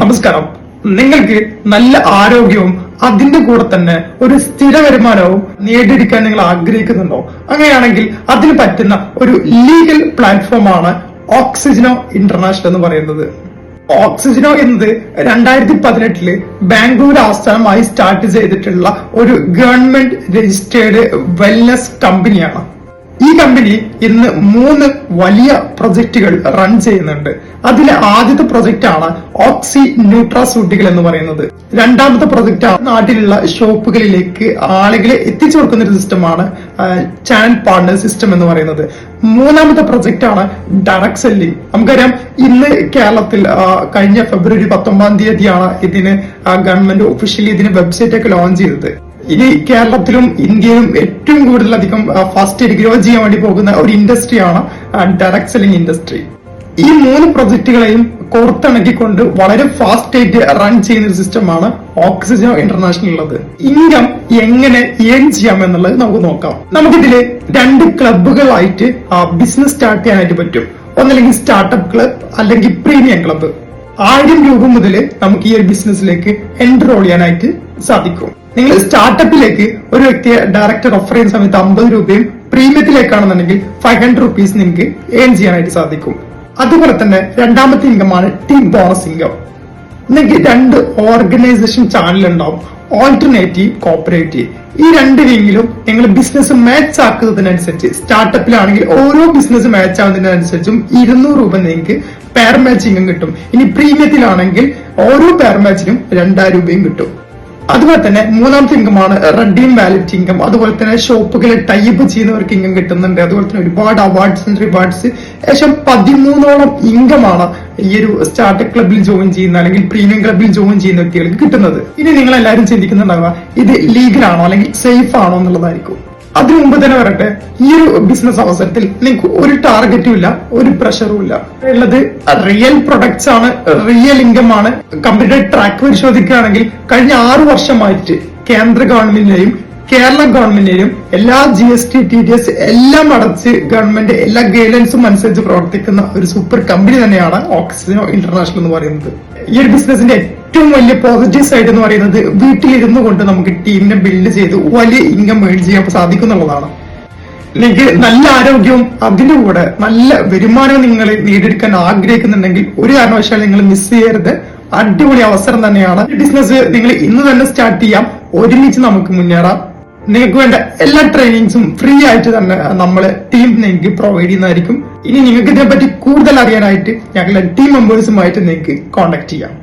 നമസ്കാരം. നിങ്ങൾക്ക് നല്ല ആരോഗ്യവും അതിന്റെ കൂടെ തന്നെ ഒരു സ്ഥിര വരുമാനവും നേടിയെടുക്കാൻ നിങ്ങൾ ആഗ്രഹിക്കുന്നുണ്ടോ? അങ്ങനെയാണെങ്കിൽ അതിന് പറ്റുന്ന ഒരു ലീഗൽ പ്ലാറ്റ്ഫോമാണ് ഓക്സിജനോ ഇന്റർനാഷണൽ എന്ന് പറയുന്നത്. ഓക്സിജനോ എന്നത് രണ്ടായിരത്തി പതിനെട്ടിൽ ബാംഗ്ലൂർ ആസ്ഥാനമായി സ്റ്റാർട്ട് ചെയ്തിട്ടുള്ള ഒരു ഗവൺമെന്റ് രജിസ്റ്റേർഡ് വെൽനസ് കമ്പനിയാണ് ഈ കമ്പനി ഇന്ന് മൂന്ന് വലിയ പ്രൊജക്ടുകൾ റൺ ചെയ്യുന്നുണ്ട്. അതിലെ ആദ്യത്തെ പ്രൊജക്റ്റ് ആണ് ഓക്സി ന്യൂട്രാസൂട്ടികൾ എന്ന് പറയുന്നത്. രണ്ടാമത്തെ പ്രൊജക്റ്റ് ആണ് നാട്ടിലുള്ള ഷോപ്പുകളിലേക്ക് ആളുകളെ എത്തിച്ചു കൊടുക്കുന്ന ഒരു സിസ്റ്റമാണ് ചാനൽ പാർട്ണർ സിസ്റ്റം എന്ന് പറയുന്നത്. മൂന്നാമത്തെ പ്രൊജക്റ്റ് ആണ് ഡയറക്ട് സെല്ലിംഗ് നമുക്കറിയാം ഇന്ന് കേരളത്തിൽ കഴിഞ്ഞ ഫെബ്രുവരി പത്തൊമ്പതാം തീയതിയാണ് ഇതിന് ഗവൺമെന്റ് ഒഫീഷ്യലി ഇതിന് വെബ്സൈറ്റ് ഒക്കെ ലോഞ്ച് ചെയ്തത്. ഇനി കേരളത്തിലും ഇന്ത്യയിലും ഏറ്റവും കൂടുതൽ അധികം ഫാസ്റ്റ് ഗ്രോ ചെയ്യാൻ വേണ്ടി പോകുന്ന ഒരു ഇൻഡസ്ട്രിയാണ് ഡയറക്ട് സെല്ലിംഗ് ഇൻഡസ്ട്രി ഈ മൂന്ന് പ്രൊജക്ടുകളെയും കോർത്തിണക്കിക്കൊണ്ട് വളരെ ഫാസ്റ്റ് ആയിട്ട് റൺ ചെയ്യുന്ന ഒരു സിസ്റ്റമാണ് ഓക്സിജൻ ഇന്റർനാഷണൽ ഉള്ളത് ഇൻകം എങ്ങനെ ഏൺ ചെയ്യാം എന്നുള്ളത് നമുക്ക് നോക്കാം. നമുക്കിതിൽ രണ്ട് ക്ലബുകളായിട്ട് ബിസിനസ് സ്റ്റാർട്ട് ചെയ്യാനായിട്ട് പറ്റും. ഒന്നല്ലെങ്കിൽ സ്റ്റാർട്ടപ്പ് ക്ലബ് അല്ലെങ്കിൽ പ്രീമിയം ക്ലബ് ആയിരം രൂപ മുതൽ നമുക്ക് ഈ ഒരു ബിസിനസ്സിലേക്ക് എൻറോൾ ചെയ്യാനായിട്ട് സാധിക്കും. നിങ്ങൾ സ്റ്റാർട്ടപ്പിലേക്ക് ഒരു വ്യക്തിയെ ഡയറക്റ്റ് ഓഫർ ചെയ്യുന്ന സമയത്ത് അമ്പത് രൂപയും പ്രീമിയത്തിലേക്കാണെന്നുണ്ടെങ്കിൽ ഫൈവ് ഹൺഡ്രഡ് റുപ്പീസ് നിങ്ങൾക്ക് ഏൺ ചെയ്യാനായിട്ട് സാധിക്കും. അതുപോലെ തന്നെ രണ്ടാമത്തെ ഇൻകമാണ് ടീം ബോണസ് ഇൻകം നിങ്ങൾക്ക് രണ്ട് ഓർഗനൈസേഷൻ ചാനൽ ഉണ്ടാവും ഓൾട്ടർനേറ്റീവ് കോപ്പറേറ്റീവ് ഈ രണ്ട് രീതിയിലും നിങ്ങൾ ബിസിനസ് മാച്ച് ആക്കുന്നതിനനുസരിച്ച് സ്റ്റാർട്ടപ്പിലാണെങ്കിൽ ഓരോ ബിസിനസ് മാച്ച് ആവുന്നതിനനുസരിച്ചും ഇരുന്നൂറ് രൂപ നിങ്ങൾക്ക് പെയർ മാച്ചിങ്ങും കിട്ടും. ഇനി പ്രീമിയത്തിലാണെങ്കിൽ ഓരോ പെയർ മാച്ചിനും രണ്ടായിരം രൂപയും കിട്ടും. അതുപോലെ തന്നെ മൂന്നാം ഇൻകമാണ് റെഡീം വാലറ്റ് ഇൻകം അതുപോലെ തന്നെ ഷോപ്പുകളിൽ ടൈപ്പ് ചെയ്യുന്നവർക്ക് ഇൻകം കിട്ടുന്നുണ്ട്. അതുപോലെ തന്നെ ഒരുപാട് അവാർഡ്സ് ആൻഡ് റിവാർഡ്സ് ഏകദേശം പതിമൂന്നോളം ഇൻകമാണ് ഈ ഒരു സ്റ്റാർട്ടപ്പ് ക്ലബിൽ ജോയിൻ ചെയ്യുന്ന അല്ലെങ്കിൽ പ്രീമിയം ക്ലബിൽ ജോയിൻ ചെയ്യുന്ന വ്യക്തികൾക്ക് കിട്ടുന്നത്. ഇനി നിങ്ങൾ എല്ലാവരും ചിന്തിക്കുന്നുണ്ടാവുക ഇത് ലീഗൽ ആണോ അല്ലെങ്കിൽ സേഫ് ആണോ എന്നുള്ളതായിരിക്കും. അതിനു മുമ്പ് തന്നെ വരട്ടെ. ഈ ഒരു ബിസിനസ് അവസരത്തിൽ നിങ്ങൾക്ക് ഒരു ടാർഗറ്റും ഇല്ല ഒരു പ്രഷറും ഇല്ല. ഉള്ളത് റിയൽ പ്രൊഡക്ട്സ് ആണ് റിയൽ ഇൻകം ആണ്. കമ്പനിയുടെ ട്രാക്ക് പരിശോധിക്കുകയാണെങ്കിൽ കഴിഞ്ഞ ആറു വർഷമായിട്ട് കേന്ദ്ര ഗവൺമെന്റിനെയും കേരള ഗവൺമെന്റിനും എല്ലാ G S T T D S എല്ലാം അടച്ച് ഗവൺമെന്റ് എല്ലാ ഗൈഡൻസും അനുസരിച്ച് പ്രവർത്തിക്കുന്ന ഒരു സൂപ്പർ കമ്പനി തന്നെയാണ് ഓക്സിജനോ ഇന്റർനാഷണൽ എന്ന് പറയുന്നത്. ഈ ഒരു ബിസിനസിന്റെ ഏറ്റവും വലിയ പോസിറ്റീവ് സൈഡ് എന്ന് പറയുന്നത് വീട്ടിലിരുന്നു കൊണ്ട് നമുക്ക് ടീമിനെ ബിൽഡ് ചെയ്ത് വലിയ ഇൻകം മേഡ് ചെയ്യാൻ സാധിക്കും എന്നുള്ളതാണ്. നിങ്ങൾക്ക് നല്ല ആരോഗ്യവും അതിന്റെ കൂടെ നല്ല വരുമാനവും നിങ്ങൾ നേടിയെടുക്കാൻ ആഗ്രഹിക്കുന്നുണ്ടെങ്കിൽ ഒരു കാരണവശാലും നിങ്ങൾ മിസ് ചെയ്യരുത്. അടിപൊളി അവസരം തന്നെയാണ്. ബിസിനസ് നിങ്ങൾ ഇന്ന് തന്നെ സ്റ്റാർട്ട് ചെയ്യാം. ഒരുമിച്ച് നമുക്ക് മുന്നേറാം. നിങ്ങൾക്ക് വേണ്ട എല്ലാ ട്രെയിനിങ്സും ഫ്രീ ആയിട്ട് തന്നെ നമ്മൾ ടീം നിങ്ങൾക്ക് പ്രൊവൈഡ് ചെയ്യുന്നതായിരിക്കും. ഇനി നിങ്ങൾക്ക് ഇതിനെപ്പറ്റി കൂടുതൽ അറിയാനായിട്ട് ഞങ്ങളുടെ ടീം മെമ്പേഴ്സുമായിട്ട് നിങ്ങൾക്ക് കോൺടാക്ട് ചെയ്യാം.